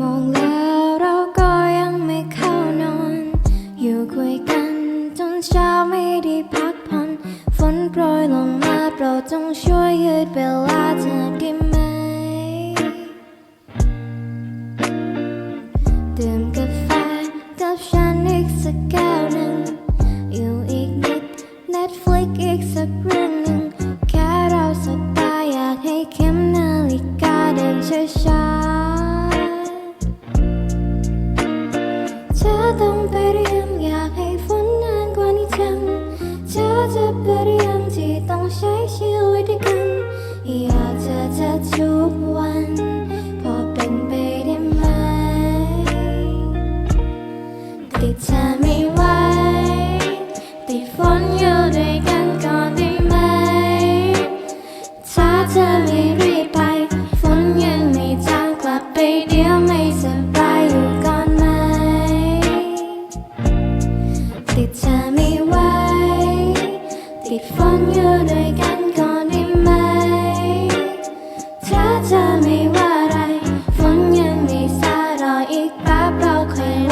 มองแล้วเราก็ยังไม่เข้านอน อยู่คุยกันจนเช้าไม่ได้พักผ่อนฝนโปรยลงมาโปรดจงช่วยยืดเวลาเธอได้ไหมดื่มกาแฟกับฉันอีกสักแก้วหนึ่งอยู่อีกนิด Netflix อีกสักเรื่องหนึ่งแค่เราสบตายากให้เข็มนาฬิกาเดินช้า ต้องไปเรียนอยากให้ฝนนานกว่านี้จังเธอจะไปเรียนที่ต้องใช้ชีวิตด้วยกัน อยากเจอเธอทุกวัน พอเป็นไปได้ไหมติดเธอไม่ไหวติดฝนอยู่ด้วยกันก่อนได้ไหมถ้าเธอไม่ิดฝนอยู่ด้วยกันก่อนได้ไหมเธอจะไม่ว่าไร ฝนยังไม่ซารออีกแป๊บเราเคย